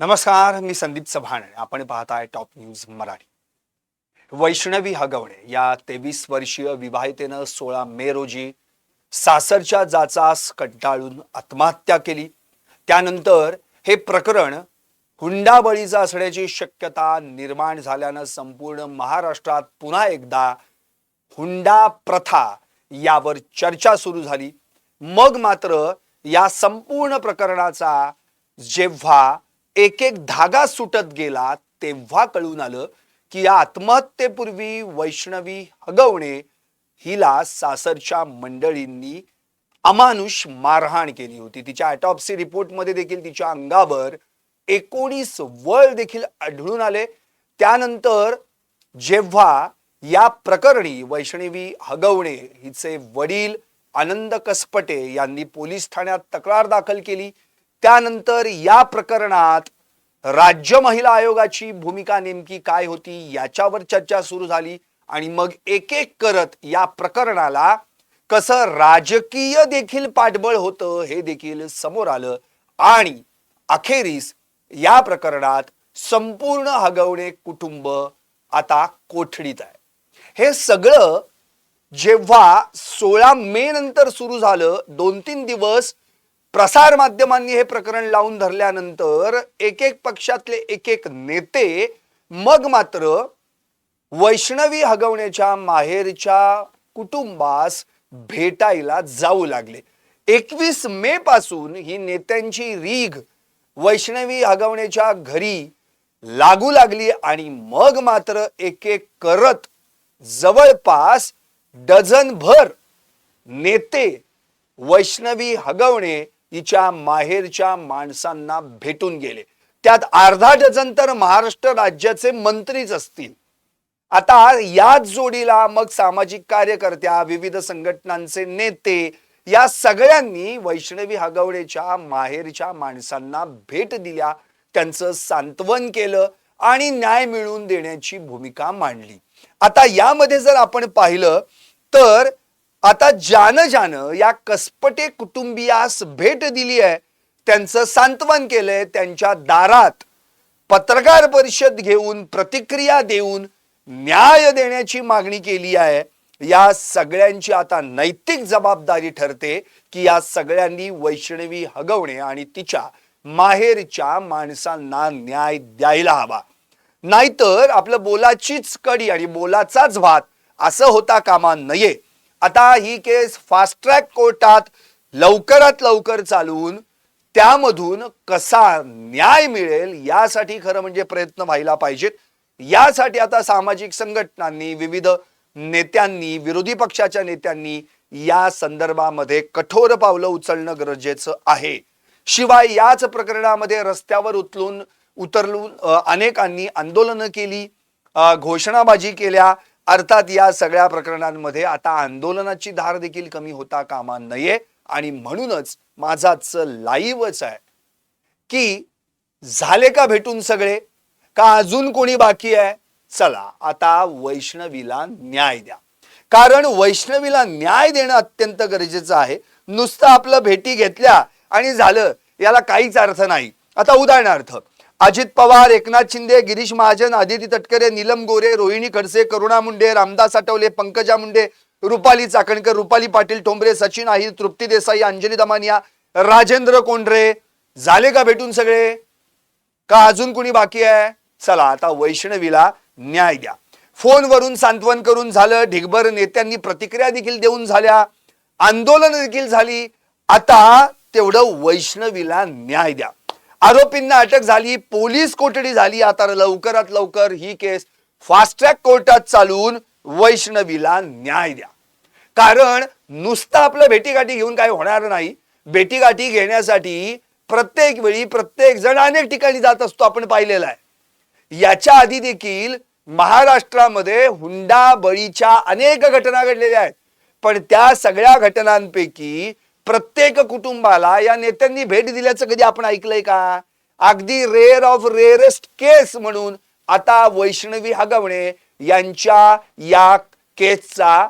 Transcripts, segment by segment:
नमस्कार मी संदीप चव्हाण आपण पाहताय टॉप न्यूज मराठी. वैष्णवी हगवणे या तेवीस वर्षीय विवाहितेनं सोळा मे रोजी सासरच्या जाचास कंटाळून आत्महत्या केली. त्यानंतर हे प्रकरण हुंडाबळीचं असण्याची शक्यता निर्माण झाल्यानं संपूर्ण महाराष्ट्रात पुन्हा एकदा हुंडा प्रथा यावर चर्चा सुरू झाली. मग मात्र या संपूर्ण प्रकरणाचा जेव्हा एक एक धागा सुटत गेला तेव्हा कळून आलं की या आत्महत्येपूर्वी वैष्णवी हगवणे हिला सासरच्या मंडळींनी अमानुष मारहाण केली होती. तिच्या ऑटॉप्सी रिपोर्टमध्ये देखील तिच्या अंगावर एकोणीस वळ देखील आढळून आले. त्यानंतर जेव्हा या प्रकरणी वैष्णवी हगवणे हिचे वडील आनंद कसपटे यांनी पोलीस ठाण्यात तक्रार दाखल केली. त्यानंतर या प्रकरणात राज्य महिला आयोगाची भूमिका नेमकी काय होती याच्यावर चर्चा सुरू झाली आणि मग एक एक करत या प्रकरणाला कसं राजकीय देखील पाठबळ होतं हे देखील समोर आलं आणि अखेरीस या प्रकरणात संपूर्ण हगवणे कुटुंब आता कोठडीत आहे. हे सगळं जेव्हा सोळा मे नंतर सुरू झालं दोन तीन दिवस प्रसार माध्यमांनी हे प्रकरण लावून धरल्यानंतर एक एक पक्षातले एक एक नेते मग मात्र वैष्णवी हगवण्याच्या माहेरच्या कुटुंबास भेटायला जाऊ लागले. एकवीस मे पासून ही नेत्यांची रीघ वैष्णवी हगवण्याच्या घरी लागू लागली आणि मग मात्र एक एक करत जवळपास डझनभर नेते वैष्णवी हगवणे तिच्या माहेरच्या माणसांना भेटून गेले. त्यात अर्धा डझन तर महाराष्ट्र राज्याचे मंत्रीच असतील. आता याच जोडीला मग सामाजिक कार्यकर्त्या विविध संघटनांचे नेते या सगळ्यांनी वैष्णवी हगवडेच्या माहेरच्या माणसांना भेट दिल्या त्यांचं सांत्वन केलं आणि न्याय मिळवून देण्याची भूमिका मांडली. आता यामध्ये जर आपण पाहिलं तर आता ज्यानं ज्यानं या कसपटे कुटुंबियास भेट दिली आहे त्यांचं सांत्वन केलंय त्यांच्या दारात पत्रकार परिषद घेऊन प्रतिक्रिया देऊन न्याय देण्याची मागणी केली आहे. या सगळ्यांची आता नैतिक जबाबदारी ठरते की या सगळ्यांनी वैष्णवी हगवणे आणि तिच्या माहेरच्या माणसांना न्याय द्यायला हवा. नाहीतर आपलं बोलाचीच कडी आणि बोलाचाच भात असं होता कामा नये. आता ही केस फास्ट ट्रॅक कोर्टात लवकरात लवकर चालवून त्यामधून कसा न्याय मिळेल यासाठी खरं म्हणजे प्रयत्न व्हायला पाहिजेत. यासाठी आता सामाजिक संघटनांनी विविध नेत्यांनी विरोधी पक्षाच्या नेत्यांनी या संदर्भामध्ये कठोर पावलं उचलणं गरजेचं आहे. शिवाय याच प्रकरणामध्ये रस्त्यावर उतरून उतरलून अनेकांनी आंदोलनं केली घोषणाबाजी केल्या अर्थात या सगळ्या प्रकरणांमध्ये आता आंदोलनाची धार देखील कमी होता कामा नये. आणि म्हणूनच माझाच लाईवच आहे की झाले का भेटून सगळे? का अजून कोणी बाकी आहे? चला आता वैष्णवीला न्याय द्या. कारण वैष्णवीला न्याय देणं अत्यंत गरजेचं आहे. नुसतं आपलं भेटी घेतल्या आणि झालं याला काहीच अर्थ नाही. आता उदाहरणार्थ अजित पवार एकनाथ शिंदे गिरीश महाजन आदिती तटकरे नीलम गोरे रोहिणी खडसे करुणा मुंडे रामदास आठवले पंकजा मुंडे रुपाली चाकणकर रुपाली पाटील ठोंबरे सचिन आहिर तृप्ती देसाई अंजली दमानिया राजेंद्र कोंढरे. झाले का भेटून सगळे? का अजून कुणी बाकी आहे? चला आता वैष्णवीला न्याय द्या. फोनवरून सांत्वन करून झालं ढिगभर नेत्यांनी प्रतिक्रिया देखील देऊन झाल्या. आंदोलन देखील झाली. आता तेवढं वैष्णवीला न्याय द्या. आरोपींना अटक झाली पोलीस कोठडी झाली. आता लवकरात लवकर ही केस फास्ट ट्रॅक कोर्टात चालून वैष्णवीला न्याय द्या. कारण नुसतं आपलं भेटीगाठी घेऊन काय होणार नाही. भेटीगाठी घेण्यासाठी प्रत्येक वेळी प्रत्येक जण अनेक ठिकाणी जात असतो आपण पाहिलेलं आहे. याच्या आधी देखील महाराष्ट्रामध्ये हुंडा बळीच्या अनेक घटना घडलेल्या आहेत. पण त्या सगळ्या घटनांपैकी प्रत्येक कुटुंबाला या नेत्यांनी भेट दिल्याचं कधी आपण ऐकलंय का? अगदी रेअर ऑफ रेअरेस्ट केस म्हणून आता वैष्णवी हगवणे यांच्या या केसचा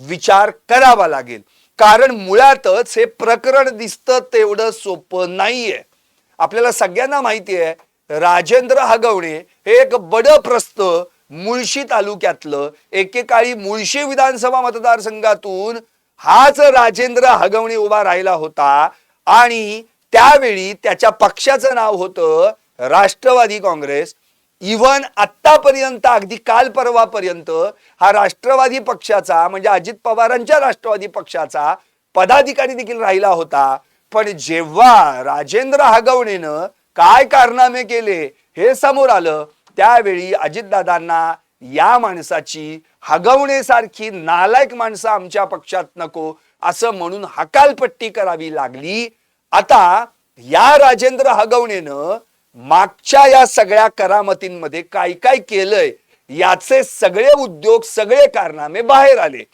विचार करावा लागेल. कारण मुळातच हे प्रकरण दिसतं तेवढं सोपं नाहीये. आपल्याला सगळ्यांना माहिती आहे राजेंद्र हगवणे हे एक बडप्रस्त मुळशी तालुक्यातलं एकेकाळी मुळशी विधानसभा मतदारसंघातून हाच राजेंद्र हगवणे उभा राहिला होता आणि त्यावेळी त्याच्या पक्षाचं नाव होतं राष्ट्रवादी काँग्रेस. इव्हन आतापर्यंत अगदी काल परवापर्यंत हा राष्ट्रवादी पक्षाचा म्हणजे अजित पवारांच्या राष्ट्रवादी पक्षाचा पदाधिकारी देखील राहिला होता. पण जेव्हा राजेंद्र हगवणेनं काय कारनामे केले हे समोर आलं त्यावेळी अजितदादांना या माणसाची हगवण्यासारखी नालायक माणसं आमच्या पक्षात नको असं म्हणून हकालपट्टी करावी लागली. आता या राजेंद्र हगवणेनं मागच्या या सगळ्या करामतींमध्ये काय काय केलंय याचे सगळे उद्योग सगळे कारनामे बाहेर आले.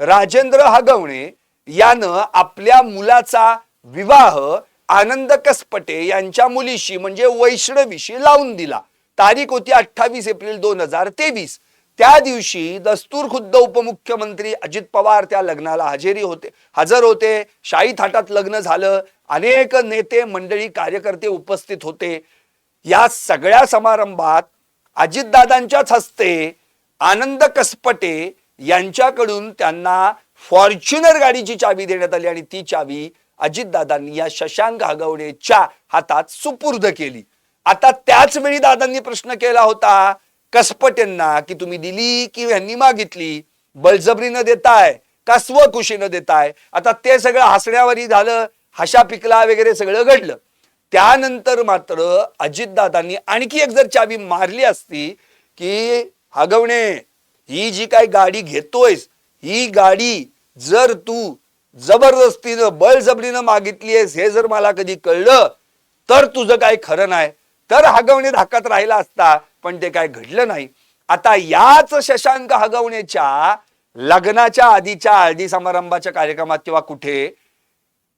राजेंद्र हगवणे यानं आपल्या मुलाचा विवाह आनंद कसपटे यांच्या मुलीशी म्हणजे वैष्णवीशी लावून दिला. तारीख होती अठ्ठावीस एप्रिल दोन हजार तेवीस. त्या दिवशी दस्तूर खुद्द उपमुख्यमंत्री अजित पवार त्या लग्नाला हजेरी होते हजर होते. शाही थाटात लग्न झालं. अनेक नेते मंडळी कार्यकर्ते उपस्थित होते. या सगळ्या समारंभात अजितदादांच्याच हस्ते आनंद कसपटे यांच्याकडून त्यांना फॉर्च्युनर गाडीची चावी देण्यात आली आणि ती चावी अजितदादांनी या शशांक हगवणेच्या हातात सुपूर्द केली. आता त्याच वेळी दादांनी प्रश्न केला होता कसपटेंना की तुम्ही दिली की ह्यांनी मागितली? बळजबरीनं देताय का स्वखुशीनं देताय? आता ते सगळं हसण्यावरी झालं हशा पिकला वगैरे सगळं घडलं. त्यानंतर मात्र अजितदादांनी आणखी एक जर चावी मारली असती की हगवणे ही जी काय गाडी घेतोयस ही गाडी जर तू जबरदस्तीनं बळजबरीनं मागितली आहेस हे जर मला कधी कळलं तर तुझं काय खरं नाही. तर हगवणीत धाकात राहिला असता पण ते काय घडलं नाही. आता याच शशांक हगवणेच्या लग्नाच्या आधीच्या हळदी समारंभाच्या कार्यक्रमात किंवा कुठे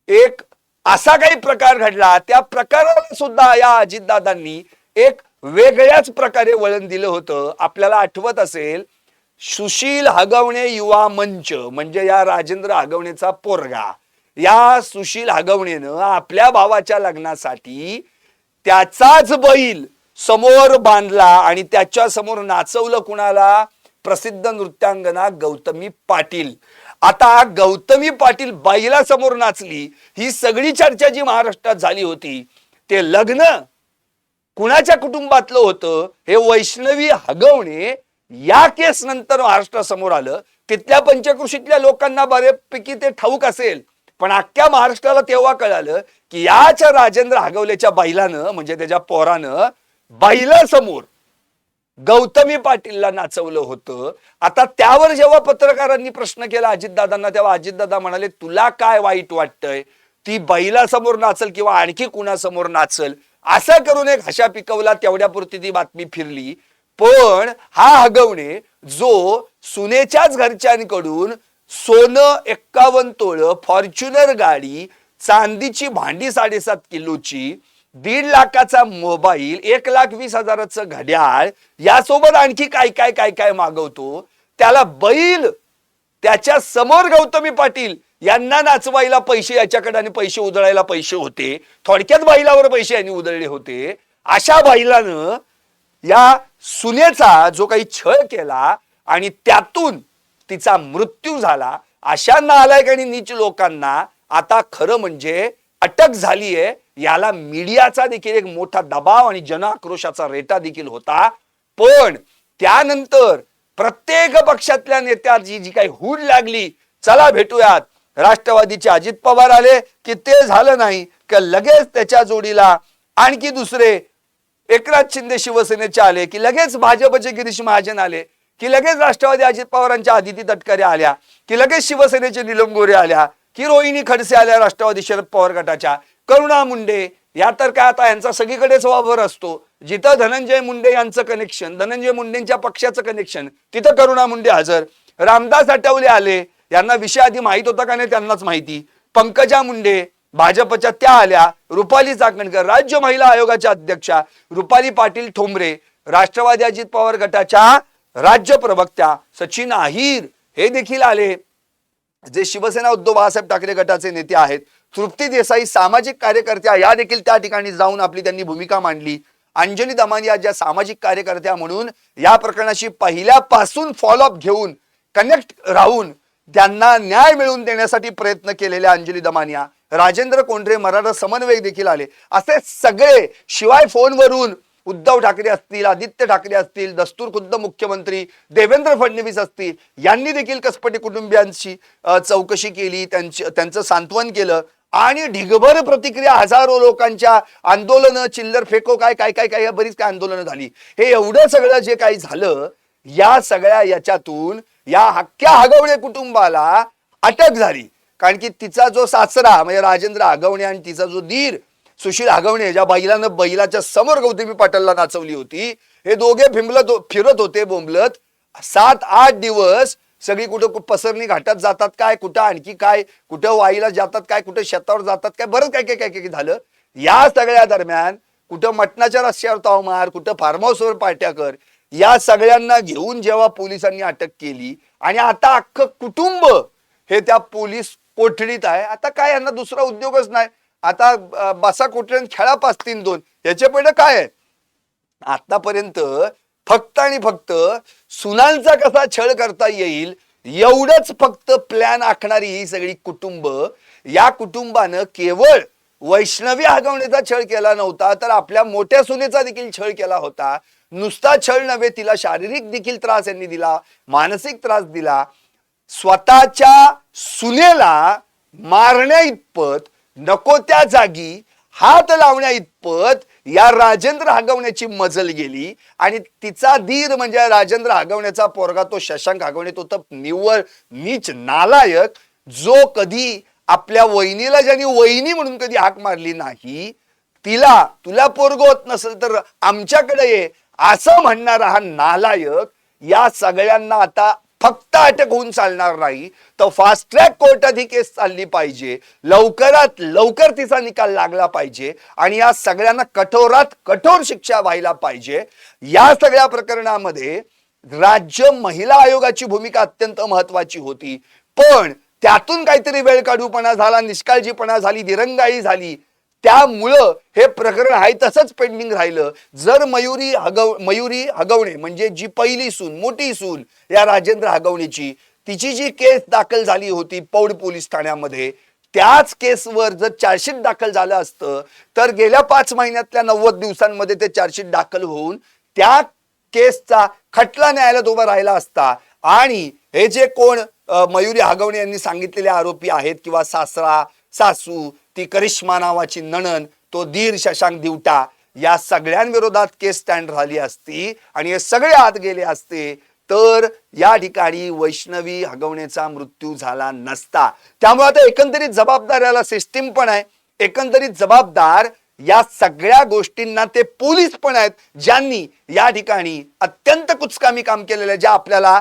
एक असा काही प्रकार घडला त्या प्रकाराला सुद्धा या अजितदादांनी एक वेगळ्याच प्रकारे वळण दिलं होतं. आपल्याला आठवत असेल सुशील हगवणे युवा मंच म्हणजे या राजेंद्र हगवणेचा पोरगा. या सुशील हगवणेनं आपल्या भावाच्या लग्नासाठी त्याचाच बैल समोर बांधला आणि त्याच्यासमोर नाचवलं कुणाला? प्रसिद्ध नृत्यांगना गौतमी पाटील. आता गौतमी पाटील बाईला समोर नाचली ही सगळी चर्चा जी महाराष्ट्रात झाली होती ते लग्न कुणाच्या कुटुंबातलं होतं? हे वैष्णवी हगवणे या केस नंतर महाराष्ट्रासमोर आलं. तिथल्या पंचकृषीतल्या लोकांना बऱ्यापैकी ते ठाऊक असेल. पण अख्ख्या महाराष्ट्राला तेव्हा कळालं की याच राजेंद्र हगवलेच्या बैलानं म्हणजे त्याच्या पोरानं बैला समोर गौतमी पाटीलला नाचवलं होतं. आता त्यावर जेव्हा पत्रकारांनी प्रश्न केला अजितदादांना तेव्हा अजितदादा म्हणाले तुला काय वाईट वाटतंय? ती बैलासमोर नाचल किंवा आणखी कुणासमोर नाचल? असं करून एक हशा पिकवला तेवढ्यापुरती ती बातमी फिरली. पण हा हगवणे जो सुनेच्याच घरच्यांकडून सोनं एक्कावन्न तोळ फॉर्च्युनर गाडी चांदीची भांडी साडेसात किलोची दीड लाखाचा मोबाईल एक लाख वीस हजाराचं घड्याळ यासोबत आणखी काय काय काय काय मागवतो? त्याला बैल त्याच्यासमोर गौतमी पाटील यांना नाचवायला पैसे याच्याकडे आणि पैसे उधळायला पैसे होते. थोडक्यात बैलावर पैसे यांनी उधळले होते. अशा बैलानं या सुनेचा जो काही छळ केला आणि त्यातून तिचा मृत्यू झाला. अशा नालायक आणि नीच लोकांना आता खरं म्हणजे अटक झालीये. याला मीडियाचा देखील एक मोठा दबाव आणि जनआक्रोशाचा रेटा देखील होता. पण त्यानंतर प्रत्येक पक्षातल्या नेत्याची जी काही हूड लागली चला भेटूयात. राष्ट्रवादीचे अजित पवार आले की ते झालं नाही की लगेच त्याच्या जोडीला आणखी दुसरे एकनाथ शिंदे शिवसेनेचे आले की लगेच भाजपचे गिरीश महाजन आले. की लगेच राष्ट्रवादी अजित पवारांच्या आदिती तटकरे आल्या की लगेच शिवसेनेचे निलम गोरे आल्या की रोहिणी खडसे आल्या राष्ट्रवादी शरद पवार गटाच्या. करुणा मुंडे या तर काय आता यांचा सगळीकडेच वावर असतो. जिथं धनंजय मुंडे यांचं कनेक्शन धनंजय मुंडेंच्या पक्षाचं कनेक्शन तिथं करुणा मुंडे हजर. रामदास आठवले आले यांना विषय आधी माहीत होता का नाही त्यांनाच माहिती. पंकजा मुंडे भाजपच्या त्या आल्या रुपाली चाकणकर राज्य महिला आयोगाच्या अध्यक्षा रुपाली पाटील ठोंबरे राष्ट्रवादी अजित पवार गटाच्या राज्य प्रवक्त्या सचिन आहिर हे देखील आले. जे शिवसेना उद्धव बाळासाहेब ठाकरे गटाचे नेते आहेत. तृप्ती देसाई सामाजिक कार्यकर्त्या या देखील त्या ठिकाणी जाऊन आपली त्यांनी भूमिका मांडली. अंजली दमानिया ज्या सामाजिक कार्यकर्त्या म्हणून या प्रकरणाशी पहिल्यापासून फॉलोअप घेऊन कनेक्ट राहून त्यांना न्याय मिळवून देण्यासाठी प्रयत्न केलेल्या अंजली दमानिया राजेंद्र कोंढरे मराठा समन्वयक देखील आले. असे सगळे शिवाय फोनवरून उद्धव ठाकरे असतील आदित्य ठाकरे असतील दस्तूर खुद्द मुख्यमंत्री देवेंद्र फडणवीस असतील यांनी देखील कसपटी कुटुंबियांची चौकशी केली त्यांची त्यांचं सांत्वन केलं आणि ढिगभर प्रतिक्रिया हजारो लोकांच्या आंदोलनं चिल्लर फेको काय काय काय काय बरीच काय आंदोलनं झाली. हे एवढं सगळं जे काही झालं या सगळ्या याच्यातून या हक्क्या हगवणे कुटुंबाला अटक झाली. कारण की तिचा जो सासरा म्हणजे राजेंद्र आगवणे आणि तिचा जो दीर सुशील आगवणे ज्या बैलानं बैलाच्या समोर गौतमी पाटलला नाचवली होती हे दोघे फिंबलत फिरत होते बोंबलत. सात आठ दिवस सगळी कुठं पसरणी घाटात जातात काय कुठं आणखी काय कुठं वाईला जातात काय कुठं शेतावर जातात काय बरंच काय काय काय काय झालं. या सगळ्या दरम्यान कुठं मटणाच्या रस्त्यावर ताव मार कुठं फार्म हाऊसवर पार्ट्या कर या सगळ्यांना घेऊन जेव्हा पोलिसांनी अटक केली आणि आता अख्खं कुटुंब हे त्या पोलीस कोठडीत आहे आता काय यांना दुसरा उद्योगच नाही. आता बासा बसा कोठडी खेळा पाच तीन दोन याच्या पहिले काय आहे? आतापर्यंत फक्त आणि फक्त सुनांचा कसा छळ करता येईल एवढंच फक्त प्लॅन आखणारी ही सगळी कुटुंब या कुटुंबानं केवळ वैष्णवी आगवण्याचा छळ केला नव्हता तर आपल्या मोठ्या सुनेचा देखील छळ केला होता. नुसता छळ नव्हे तिला शारीरिक देखील त्रास यांनी दिला मानसिक त्रास दिला. स्वतःच्या सुनेला मारण्या इतपत नको त्या जागी हात लावण्या इतपत या राजेंद्र हगवण्याची मजल गेली आणि तिचा धीर म्हणजे राजेंद्र हगवण्याचा पोरगा तो शशांक हगवणे तो तर निव्वळ नीच नालायक जो कधी आपल्या वहिनीला ज्यांनी वहिनी म्हणून कधी हाक मारली नाही तिला तुला पोरग होत नसेल तर आमच्याकडे ये असं म्हणणारा हा नालायक या सगळ्यांना आता फक्त अटक होऊन चालणार नाही तर फास्ट ट्रॅक कोर्टात ही केस चालली पाहिजे. लवकरात लवकर तिचा निकाल लागला पाहिजे आणि या सगळ्यांना कठोरात कठोर शिक्षा व्हायला पाहिजे. या सगळ्या प्रकरणामध्ये राज्य महिला आयोगाची भूमिका अत्यंत महत्वाची होती. पण त्यातून काहीतरी वेळ काढूपणा झाला निष्काळजीपणा झाली दिरंगाई झाली. त्यामुळं हे प्रकरण आहे तसंच पेंडिंग राहिलं. जर मयुरी हगव मयुरी हगवणे म्हणजे जी पहिली सून मोठी सून या राजेंद्र हगवणेची तिची जी केस दाखल झाली होती पौड पोलीस ठाण्यामध्ये त्याच केसवर जर चार्जशीट दाखल झालं असतं तर गेल्या पाच महिन्यातल्या नव्वद दिवसांमध्ये ते चार्जशीट दाखल होऊन त्या केसचा खटला न्यायालयात उभा राहिला असता आणि हे जे कोण मयुरी हगवणे यांनी सांगितलेले आरोपी आहेत किंवा सासरा सासू ती करिश्मा नावाची नणन तो धीर शशांक दिवटा या सगळ्यांविरोधात केस स्टँड झाली असती आणि हे सगळे आत गेले असते तर या ठिकाणी वैष्णवी हगवण्याचा मृत्यू झाला नसता. त्यामुळे आता एकंदरीत जबाबदार याला सिस्टीम पण आहे. एकंदरीत जबाबदार या सगळ्या गोष्टींना ते पोलीस पण आहेत ज्यांनी या ठिकाणी अत्यंत कुचकामी काम केलेलं आहे ज्या आपल्याला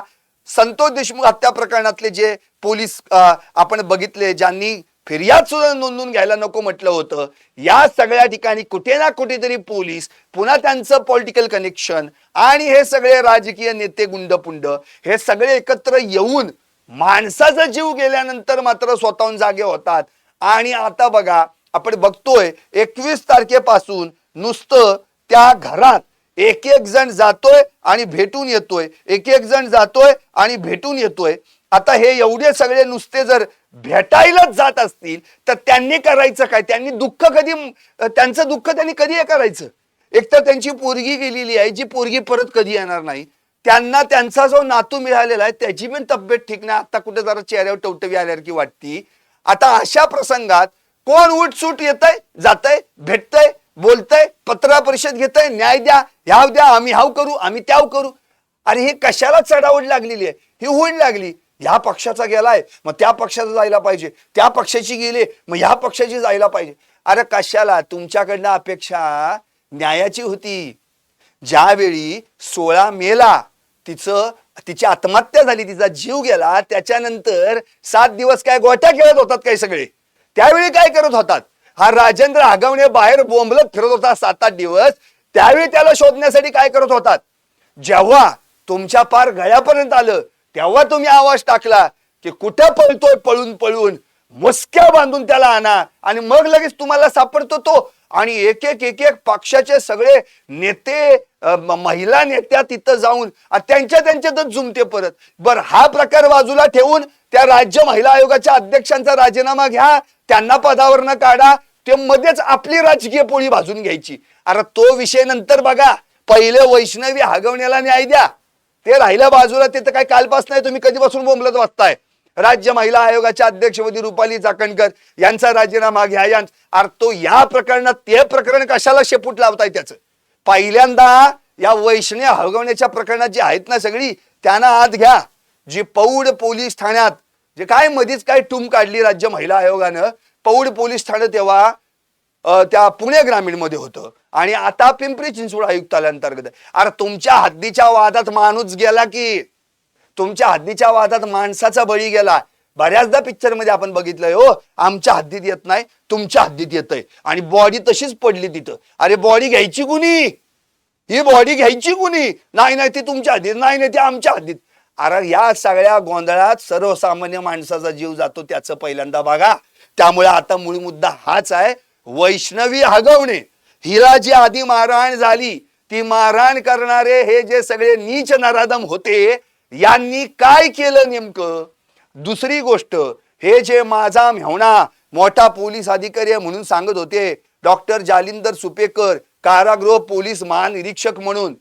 संतोष देशमुख हत्या प्रकरणातले जे पोलीस आपण बघितले ज्यांनी फिर्याद सुद्धा नोंदवून घ्यायला नको म्हटलं होतं. या सगळ्या ठिकाणी कुठे ना कुठेतरी पोलीस पुन्हा त्यांचं पॉलिटिकल कनेक्शन आणि हे सगळे राजकीय नेते गुंडपुंड हे सगळे एकत्र येऊन माणसाचा जीव गेल्यानंतर मात्र स्वतःहून जागे होतात. आणि आता बघा आपण बघतोय एकवीस तारखेपासून नुसतं त्या घरात एक एक जण जातोय आणि भेटून येतोय. एक एक जण जातोय आणि भेटून येतोय. आता हे एवढे सगळे नुसते जर भेटायलाच जात असतील तर त्यांनी करायचं काय? त्यांनी दुःख कधी त्यांचं दुःख त्यांनी कधी हे करायचं? एक तर त्यांची पोरगी गेलेली आहे जी पोरगी परत कधी येणार नाही त्यांना त्यांचा जो नातू मिळालेला आहे त्याची पण तब्येत ठीक नाही. आता कुठे जरा चेहऱ्यावर टवटवी आल्यासारखी वाटती. आता अशा प्रसंगात कोण उठसूट येतंय जातंय भेटतंय बोलतंय पत्र परिषद घेतंय न्याय द्या ह्याव द्या आम्ही हाव करू आम्ही त्याव करू. अरे हे कशाला चढावड लागलेली आहे? ही होईल लागली. ह्या पक्षाचा गेलाय मग त्या पक्षाचा जायला पाहिजे. त्या पक्षाची गेली मग ह्या पक्षाची जायला पाहिजे. अरे कशाला? तुमच्याकडनं अपेक्षा न्यायाची होती. ज्यावेळी सोळा मेला तिचं तिची आत्महत्या झाली तिचा जीव गेला त्याच्यानंतर सात दिवस काय गोट्या खेळत होतात काही सगळे? त्यावेळी काय करत होतात? हा राजेंद्र आगवणे बाहेर बोंबलत फिरत होता सात आठ दिवस. त्यावेळी त्याला शोधण्यासाठी काय करत होतात? जेव्हा तुमच्या पार गळ्यापर्यंत आलं तेव्हा तुम्ही आवाज टाकला की कुठं पळतोय पळून पळून मुसक्या बांधून त्याला आणा. आणि मग लगेच तुम्हाला सापडतो तो. आणि एक एक एक एक पक्षाचे सगळे नेते महिला नेत्या तिथं जाऊन त्यांच्या त्यांच्यातच जुमते परत. बर हा प्रकार बाजूला ठेवून त्या राज्य महिला आयोगाच्या अध्यक्षांचा राजीनामा घ्या. त्यांना पदावरनं काढा. ते मध्येच आपली राजकीय पोळी भाजून घ्यायची. अरे तो विषय नंतर बघा. पहिले वैष्णवी हागवण्याला न्याय द्या. ते राहिल्या बाजूला ते तर काय कालपास नाही तुम्ही कधीपासून बोंबलत वाचताय? राज्य महिला आयोगाच्या अध्यक्षपदी रुपाली चाकणकर यांचा राजीनामा घ्या यां तो या प्रकरणात ते प्रकरण कशाला शेपूट लावताय त्याचं? पहिल्यांदा या वैष्णव हळगवण्याच्या प्रकरणात जी आहेत ना सगळी त्यांना आत घ्या. जी पौड पोलीस ठाण्यात जे काय मधीच काय टूम काढली राज्य महिला आयोगानं पौड पोलीस ठाणं तेव्हा त्या पुणे ग्रामीणमध्ये होतं. आणि आता पिंपरी चिंचवड आयुक्तालयांतर्गत आहे. अरे तुमच्या हद्दीच्या वादात माणूस गेला की तुमच्या हद्दीच्या वादात माणसाचा बळी गेला. बऱ्याचदा पिक्चरमध्ये आपण बघितलंय हो आमच्या हद्दीत येत नाही तुमच्या हद्दीत येतंय. आणि बॉडी तशीच पडली तिथं. अरे बॉडी घ्यायची कुणी? ही बॉडी घ्यायची कुणी? नाही नाही ती तुमच्या हद्दीत नाही नाही ती आमच्या हद्दीत. अरे या सगळ्या गोंधळात सर्वसामान्य माणसाचा जीव जातो त्याचं पहिल्यांदा बघा. त्यामुळे आता मूळ मुद्दा हाच आहे. वैष्णवी हगवणे. हिला जी आधी मारहाण झाली. ती मारहाण करणारे हे जे सगळे नीच नराधम होते यांनी काय केलं नेमकं? दुसरी गोष्ट हे जे माझा मेवणा मोठा पोलीस अधिकारी म्हणून सांगत होते डॉक्टर जालिंदर सुपेकर कारागृह पोलीस महानिरीक्षक म्हणून.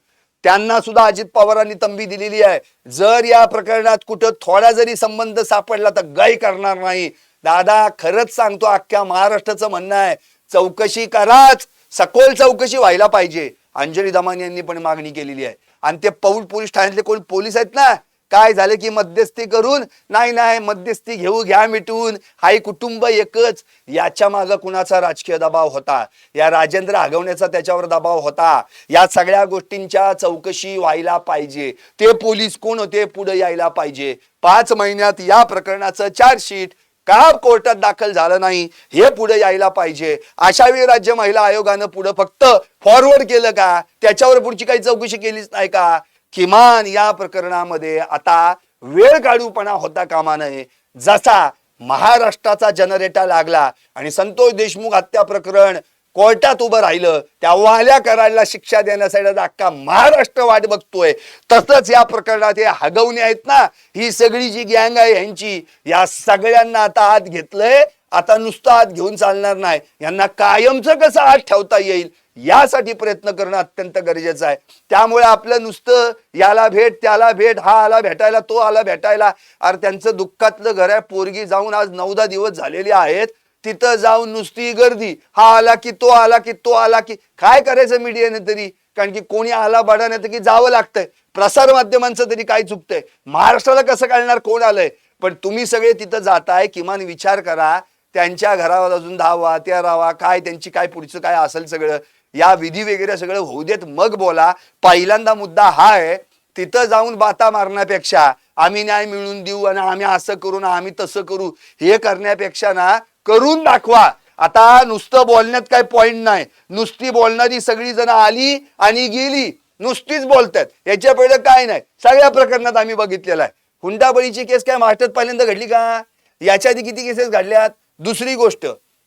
त्यांना सुद्धा अजित पवारांनी तंबी दिलेली आहे. जर या प्रकरणात कुठं थोडा जरी संबंध सापडला तर गय करणार नाही. दादा खरंच सांगतो अख्ख्या महाराष्ट्राचं म्हणणं आहे चौकशी कराच. सखोल चौकशी व्हायला पाहिजे. अंजली दमानी यांनी पण मागणी केलेली आहे. आणि ते पौल पोलीस ठाण्यातले कोण पोलीस आहेत ना? काय झालं की मध्यस्थी करून नाही नाही मध्यस्थी घेऊ घ्या मिटवून हाही कुटुंब एकच. याच्या मागं कुणाचा राजकीय दबाव होता? या राजेंद्र आगवण्याचा त्याच्यावर दबाव होता. या सगळ्या गोष्टींच्या चौकशी व्हायला पाहिजे. ते पोलीस कोण होते? पुढे यायला पाहिजे. पाच महिन्यात या प्रकरणाचं चार्जशीट का कोर्टात दाखल झालं नाही? हे पुढे यायला पाहिजे. अशा वेळी राज्य महिला आयोगानं पुढे फक्त फॉरवर्ड केलं का? त्याच्यावर पुढची काही चौकशी केलीच नाही का? किमान या प्रकरणामध्ये आता वेळ काढूपणा होता कामा नये. जसा महाराष्ट्राचा जनरेटा लागला आणि संतोष देशमुख हत्या प्रकरण कोर्टात उभं राहिलं त्या वाल्या करायला शिक्षा देण्यासाठी अख्खा महाराष्ट्र वाट बघतोय. तसंच या प्रकरणात हे हगवणे आहेत ना ही सगळी जी गँग आहे यांची या सगळ्यांना आता आत घेतलंय. आता नुसतं आत घेऊन चालणार नाही. यांना कायमचं कसं आत ठेवता येईल यासाठी प्रयत्न करणं अत्यंत गरजेचं आहे. त्यामुळे आपलं नुसतं याला भेट त्याला भेट हा आला भेटायला तो आला भेटायला अरे त्यांचं दुःखातलं घर आहे पोरगी जाऊन आज नऊदा दिवस झालेले आहेत. तिथं जाऊन नुसती गर्दी. हा आला की तो आला की तो आला की. काय करायचं मीडियाने तरी? कारण की कोणी आला बडा नाही तर की जावं लागतंय. प्रसार माध्यमांचं तरी काय चुकतंय? महाराष्ट्राला कसं कळणार कोण आलंय? पण तुम्ही सगळे तिथं जाताय किमान विचार करा. त्यांच्या घरावर अजून दहावा तेरावा काय त्यांची काय पुढचं काय असेल सगळं. या विधी वगैरे सगळं होऊ देत मग बोला. पहिल्यांदा मुद्दा हा आहे तिथं जाऊन बाता मारण्यापेक्षा आम्ही न्याय मिळवून देऊ आणि आम्ही असं करू ना आम्ही तसं करू हे करण्यापेक्षा ना करून दाखवा. आता नुसतं बोलण्यात काय पॉइंट नाही. नुसती बोलणारी सगळी जण आली आणि गेली. नुसतीच बोलतात. याच्या पहिले काय नाही. सगळ्या प्रकरणात आम्ही बघितलेलं आहे. हुंडाबळीची केस काय महाराष्ट्रात पहिल्यांदा घडली का? याच्या आधी किती केसेस घडल्यात? दुसरी गोष्ट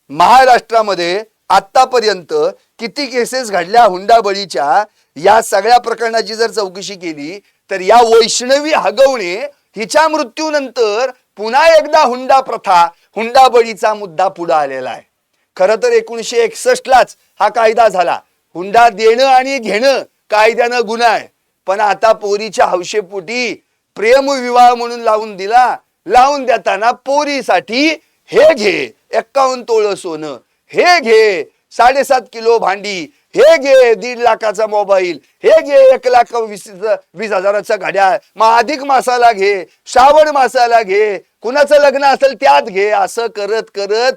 महाराष्ट्रामध्ये आतापर्यंत किती केसेस घडल्या हुंडाबळीच्या? या सगळ्या प्रकरणाची जर चौकशी केली तर या वैष्णवी हगवणे हिच्या मृत्यूनंतर पुन्हा एकदा हुंडा प्रथा हुंडाबळीचा मुद्दा पुढे आलेला आहे. खरं तर एकोणीसशे एकसष्टलाच हा कायदा झाला. हुंडा देणं आणि घेणं कायद्यानं गुन्हा आहे. पण आता पोरीच्या हौशेपोटी प्रेमविवाह म्हणून लावून दिला लावून देताना पोरीसाठी हे घे एक्कावन्न तोळ सोनं हे घे साडेसात किलो भांडी हे घे दीड लाखाचा मोबाईल हे घे एक लाख वीस वीस हजाराचा घड्याळ मग अधिक मासाला घे श्रावण मासाला घे कुणाचं लग्न असेल त्यात घे असं करत करत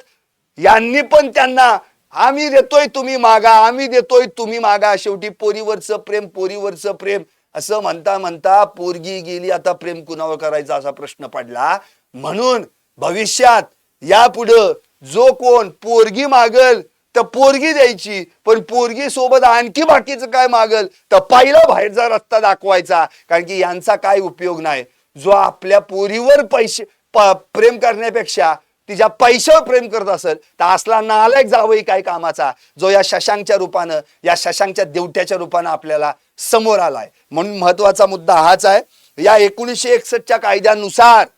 यांनी पण त्यांना आम्ही देतोय तुम्ही मागा आम्ही देतोय तुम्ही मागा. शेवटी पोरीवरचं प्रेम पोरीवरचं प्रेम. असं म्हणता म्हणता पोरगी गेली आता प्रेम कुणावर करायचा असा प्रश्न पडला? म्हणून भविष्यात यापुढं जो कोण पोरगी मागल तर पोरगी द्यायची. पण पोरगी सोबत आणखी बाकीचं काय मागल तर पहिला बाहेरचा रस्ता दाखवायचा. कारण की यांचा काय उपयोग नाही. जो आपल्या पोरीवर पैसे प- प्रेम करण्यापेक्षा तिच्या पैशावर प्रेम करत असेल तर असला नालायक जावई काय कामाचा जो या शशांकच्या रूपानं या शशांकच्या देवट्याच्या रूपानं आपल्याला समोर आलाय. म्हणून महत्त्वाचा मुद्दा हाच आहे या एकोणीसशे एकसष्टच्या कायद्यानुसार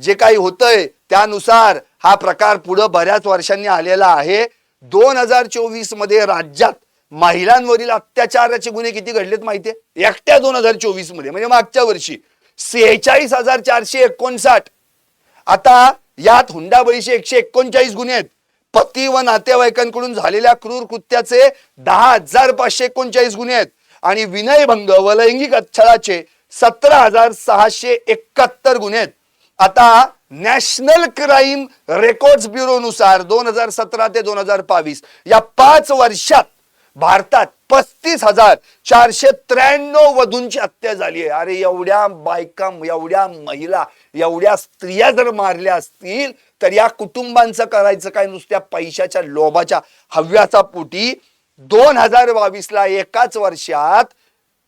जे काही होतंय त्यानुसार हा प्रकार पुढं बऱ्याच वर्षांनी आलेला आहे. दोन हजार चोवीसमध्ये राज्यात महिलांवरील अत्याचाराचे गुन्हे किती घडलेत माहितीये? एकट्या दोन हजार चोवीसमध्ये म्हणजे मागच्या वर्षी. सेहेचाळीस हजार चारशे एकोणसाठ आता यात हुंडाबळीचे एकशे एकोणचाळीस गुन्हे आहेत. पती व नातेवाईकांकडून झालेल्या क्रूर कृत्याचे दहा हजार पाचशे एकोणचाळीस गुन्हे आहेत. आणि विनयभंग व लैंगिक छळाचे सतरा हजार सहाशे एकाहत्तर गुन्हे आहेत. आता नॅशनल क्राईम रेकॉर्ड्स ब्युरोनुसार दोन हजार सतरा ते दोन हजार बावीस या पाच वर्षात भारतात पस्तीस हजार चारशे त्र्याण्णव वधूंची हत्या झाली आहे. अरे एवढ्या बायका एवढ्या महिला एवढ्या स्त्रिया जर मारल्या असतील तर या कुटुंबांचं करायचं काय? नुसत्या पैशाच्या लोभाच्या हव्याचा पोटी दोन हजार बावीसला एकाच वर्षात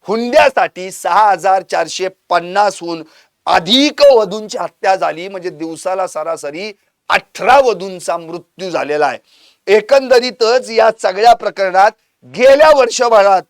हुंड्यासाठी सहा हजार चारशे पन्नासहून अधिक वधूंची हत्या झाली. म्हणजे दिवसाला सरासरी अठरा वधूंचा मृत्यू झालेला आहे. एकंदरीतच या सगळ्या प्रकरणात गेल्या वर्षभरात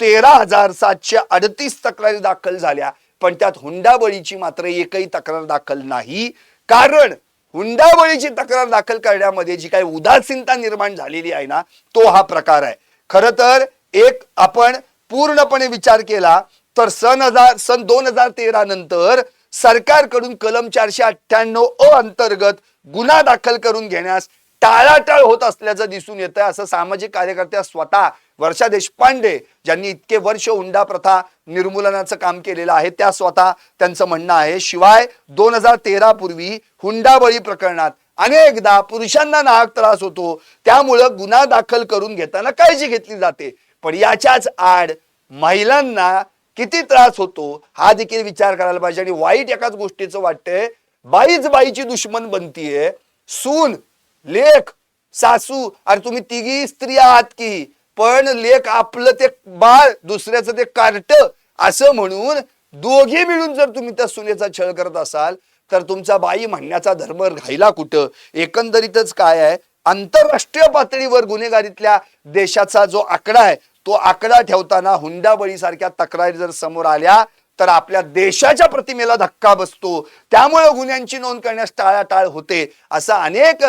तेरा हजार सातशे अडतीस तक्रारी दाखल झाल्या पण त्यात हुंडाबळीची मात्र एकही तक्रार दाखल नाही. कारण हुंडाबळीची तक्रार दाखल करण्यामध्ये जी काही उदासीनता निर्माण झालेली आहे ना तो हा प्रकार आहे. खरं तर एक आपण पूर्णपणे विचार केला तर सन हजार सन दोन हजार तेरा नंतर सरकारकडून कलम चारशे अठ्ठ्याण्णव अ अंतर्गत गुन्हा दाखल करून घेण्यास टाळाटाळ होत असल्याचं दिसून येतं असं सामाजिक कार्यकर्त्या स्वतः वर्षा देशपांडे ज्यांनी इतके वर्ष हुंडा प्रथा निर्मूलनाचं काम केलेलं आहे त्या स्वतः त्यांचं म्हणणं आहे शिवाय दोन हजार तेरा पूर्वी हुंडाबळी प्रकरणात अनेकदा पुरुषांना नाहक त्रास होतो. त्यामुळं गुन्हा दाखल करून घेताना काळजी घेतली जाते. पण याच्याच आड महिलांना किती त्रास होतो हा देखील विचार करायला पाहिजे. आणि वाईट एकाच गोष्टीचं वाटतंय बाईच बाईची दुश्मन बनतीये. सून लेख सासू अरे तुम्ही तिघी स्त्री आहात की. पण लेख आपलं ते बाळ दुसऱ्याचं ते कार्ट असं म्हणून दोघे मिळून जर तुम्ही त्या सुनेचा छळ करत असाल तर तुमचा बाई म्हणण्याचा धर्म राहिला कुठं? एकंदरीतच काय आहे? आंतरराष्ट्रीय पातळीवर गुन्हेगारीतल्या देशाचा जो आकडा आहे तो आकडा ठेवताना हुंडाबळी सारख्या तक्रारी जर समोर आल्या तर आपल्या देशाच्या प्रतिमेला धक्का बसतो. त्यामुळे गुन्ह्यांची नोंद करण्यास टाळाटाळ होते. असं अनेक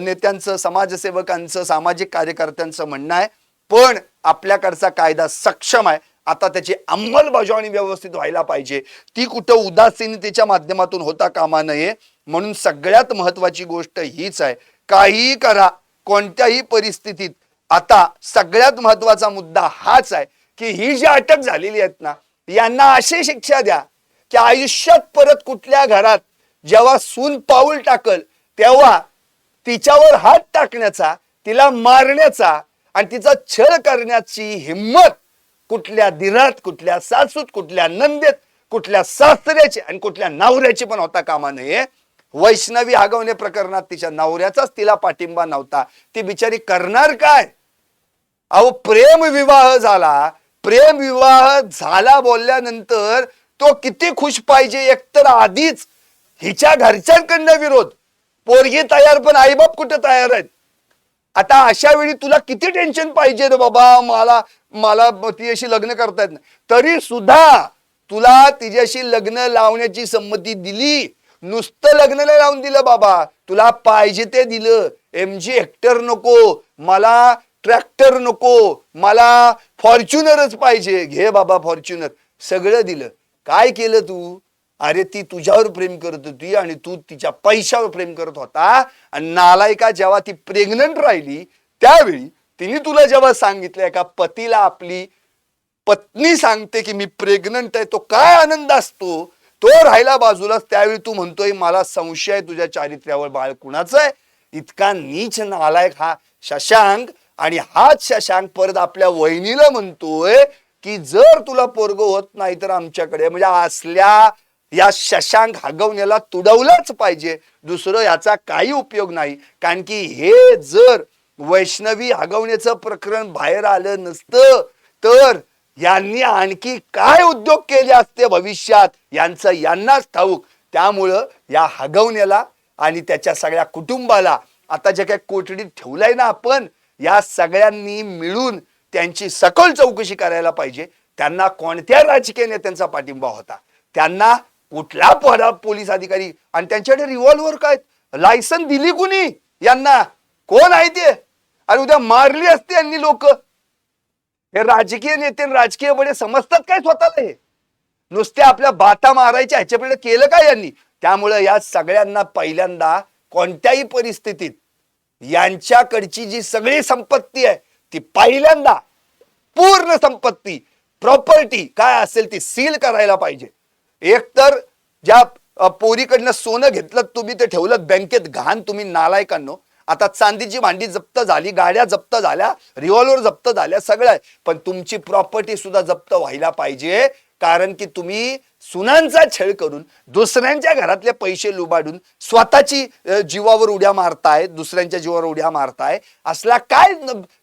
नेत्यांचं समाजसेवकांचं सामाजिक कार्यकर्त्यांचं म्हणणं आहे. पण आपल्याकडचा कायदा सक्षम आहे. आता त्याची अंमलबजावणी व्यवस्थित व्हायला पाहिजे. ती कुठं उदासीनतेच्या माध्यमातून होता कामा नये. म्हणून सगळ्यात महत्वाची गोष्ट हीच आहे. काहीही करा. कोणत्याही परिस्थितीत आता सगळ्यात महत्त्वाचा मुद्दा हाच आहे की ही जी अटक झालेली आहेत ना यांना अशी शिक्षा द्या की आयुष्यात परत कुठल्या घरात जेव्हा सून पाऊल टाकल तेव्हा तिच्यावर हात टाकण्याचा तिला मारण्याचा आणि तिचा छळ करण्याची हिंमत कुठल्या दिरात कुठल्या सासूत कुठल्या नंदेत कुठल्या सासऱ्याची आणि कुठल्या नवऱ्याची पण होता कामा नये. वैष्णवी आगवणे प्रकरणात तिच्या नवऱ्याचाच तिला पाठिंबा नव्हता. ती बिचारी करणार काय? अहो प्रेम विवाह झाला. प्रेम विवाह झाला बोलल्यानंतर तो किती खुश पाहिजे एकतर आधीच हिच्या घरच्यांकडनं विरोध. पोरगी तयार पण आईबाप कुठे तयार आहेत? आता अशा वेळी तुला किती टेन्शन पाहिजे रे बाबा? मला मला तिच्याशी लग्न करतायत तरी सुद्धा तुला तिच्याशी लग्न लावण्याची संमती दिली. नुसतं लग्न नाही लावून दिलं बाबा. तुला पाहिजे ते दिलं. एम जी हेक्टर नको. मला ट्रॅक्टर नको मला फॉर्च्युनरच पाहिजे. घे बाबा फॉर्च्युनर. सगळं दिलं. काय केलं तू? अरे ती तुझ्यावर प्रेम करत होती आणि तू तिच्या पैशावर प्रेम करत होता. आणि नालायका जेव्हा ती प्रेग्नंट राहिली त्यावेळी तिने तुला जेव्हा सांगितलं एका पतीला आपली पत्नी सांगते की मी प्रेग्नंट आहे तो काय आनंद असतो? तो राहिला बाजूला त्यावेळी तू म्हणतोय मला संशय तुझ्या चारित्र्यावर बाळ कुणाचं आहे? इतका नीच नालायक हा शशांक आणि हाच शशांक परत आपल्या वहिनीला म्हणतोय की जर तुला पोरग होत नाही तर आमच्याकडे म्हणजे असल्या या शशांक हगवण्याला तुडवलंच पाहिजे. दुसरं याचा काही उपयोग नाही. कारण की हे जर वैष्णवी हगवण्याचं प्रकरण बाहेर आलं नसतं तर यांनी आणखी काय उद्योग केले असते भविष्यात? यांचं यांनाच ठाऊक. त्यामुळं या हगवण्याला आणि त्याच्या सगळ्या कुटुंबाला आता जे काही कोठडीत ठेवलंय ना आपण या सगळ्यांनी मिळून त्यांची सखोल चौकशी करायला पाहिजे. त्यांना कोणत्या राजकीय नेत्यांचा पाठिंबा होता? त्यांना कुठला परा पोलीस अधिकारी आणि त्यांच्याकडे रिव्हॉल्वर काय लायसन दिली कुणी? यांना? कोण आहे ते? आणि उद्या मारली असते यांनी लोक. हे राजकीय नेते राजकीय बडे समजतात काय स्वतःला हे? नुसते आपल्या बाता मारायच्या ह्याच्याकडे केलं काय यांनी? त्यामुळे या सगळ्यांना पहिल्यांदा कोणत्याही परिस्थितीत यांच्याकडची जी सगळी संपत्ती आहे ती पहिल्यांदा पूर्ण संपत्ती प्रॉपर्टी काय असेल ती सील करायला पाहिजे. एकतर ज्या पोरीकडनं सोनं घेतलं तुम्ही ते ठेवलं बँकेत घाण तुम्ही नालायकांनो. आता चांदीची भांडी जप्त झाली गाड्या जप्त झाल्या रिव्हॉल्वर जप्त झाल्या सगळ्या आहे. पण तुमची प्रॉपर्टी सुद्धा जप्त व्हायला पाहिजे. कारण की तुम्ही सुनांचा छळ करून दुसऱ्यांच्या घरातले पैसे लुबाडून स्वतःची जीवावर उड्या मारताय दुसऱ्यांच्या जीवावर उड्या मारताय असला काय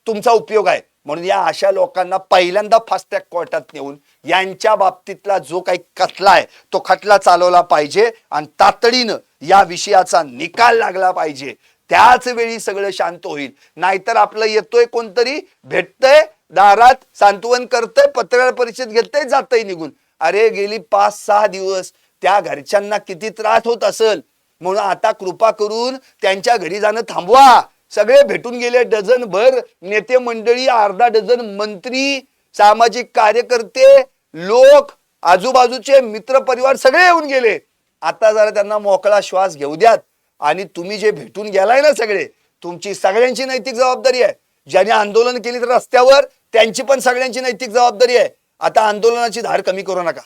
तुमचा उपयोग आहे. म्हणून या अशा लोकांना पहिल्यांदा फास्ट कोर्टात नेऊन यांच्या बाबतीतला जो काही खटला आहे तो खटला चालवला पाहिजे आणि तातडीनं या विषयाचा निकाल लागला पाहिजे. त्याच वेळी सगळं शांत होईल. नाहीतर आपलं येतोय कोणतरी भेटतंय दारात सांत्वन करतंय पत्रकार परिषद घेतंय जातंय निघून. अरे गेली पाच सहा दिवस त्या घरच्यांना किती त्रास होत असेल? म्हणून आता कृपा करून त्यांच्या घरी जाणं थांबवा. सगळे भेटून गेले डझन भर नेते मंडळी अर्धा डझन मंत्री सामाजिक कार्यकर्ते लोक आजूबाजूचे मित्र परिवार सगळे येऊन गेले. आता जरा त्यांना मोकळा श्वास घेऊ द्यात. आणि तुम्ही जे भेटून गेलाय ना सगळे तुमची सगळ्यांची नैतिक जबाबदारी आहे. ज्याने आंदोलन केली तर रस्त्यावर त्यांची पण सगळ्यांची नैतिक जबाबदारी आहे. आता आंदोलनाची धार कमी करू नका.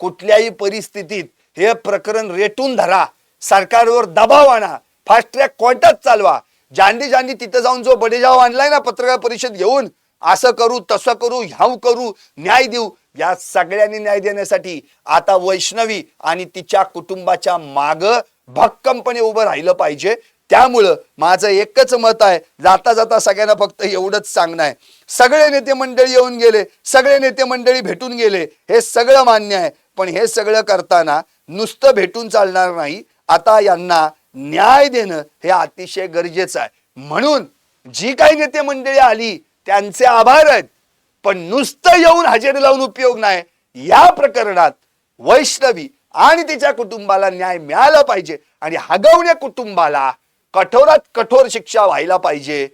कुठल्याही परिस्थितीत हे प्रकरण रेटून धरा. सरकारवर दबाव आणा. फास्ट ट्रॅक कोर्टात चालवा. जांडी जांडी तिथं जाऊन जो बडेजाव आणलाय ना पत्रकार परिषद घेऊन असं करू तसं करू ह्याव करू न्याय देऊ या सगळ्यांनी न्याय देण्यासाठी आता वैष्णवी आणि तिच्या कुटुंबाच्या माग भक्कमपणे उभं राहिलं पाहिजे. त्यामुळं माझं एकच मत आहे जाता जाता सगळ्यांना फक्त एवढंच सांगणं आहे. सगळे नेते मंडळी येऊन गेले सगळे नेते मंडळी भेटून गेले हे सगळं मान्य आहे. पण हे सगळं करताना नुसतं भेटून चालणार नाही आता यांना न्याय देणं हे अतिशय गरजेचं आहे. म्हणून जी काही नेते मंडळी आली त्यांचे आभार आहेत. पण नुसतं येऊन हजेरी लावून उपयोग नाही. या प्रकरणात वैष्णवी आणि तिच्या कुटुंबाला न्याय मिळाला पाहिजे आणि हगवण्या कुटुंबाला कठोरात कठोर शिक्षा व्हायला पाहिजे.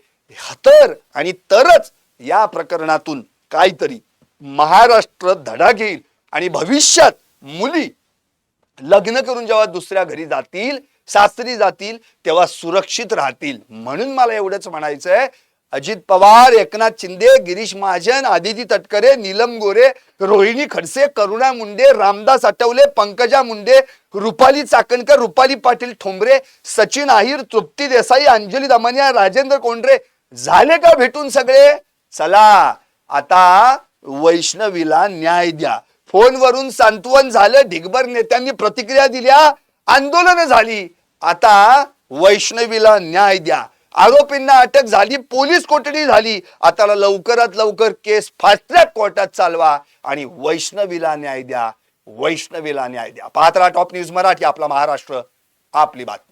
तर आणि तरच या प्रकरणातून काहीतरी महाराष्ट्र धडा घेईल आणि भविष्यात मुली लग्न करून जेव्हा दुसऱ्या घरी जातील सासरी जातील तेव्हा सुरक्षित राहतील. म्हणून मला एवढंच म्हणायचंय अजित पवार एकनाथ शिंदे गिरीश महाजन आदिती तटकरे नीलम गोरे रोहिणी खडसे करुणा मुंडे रामदास आठवले पंकजा मुंडे रुपाली चाकणकर रुपाली पाटील ठोंबरे सचिन आहिर तृप्ती देसाई अंजली दमानिया राजेंद्र कोंडरे झाले का भेटून सगळे? चला आता वैष्णवीला न्याय द्या. फोनवरून सांत्वन झालं ढिगभर नेत्यांनी प्रतिक्रिया दिल्या आंदोलन झाली. आता वैष्णवीला न्याय द्या. आरोपींना अटक झाली पोलीस कोठडी झाली. आता लवकरात लवकर केस फास्ट ट्रॅक कोर्टात चालवा आणि वैष्णवीला न्याय द्या वैष्णवीला न्याय द्या. पाहत राहा टॉप न्यूज मराठी आपला महाराष्ट्र आपली बातमी.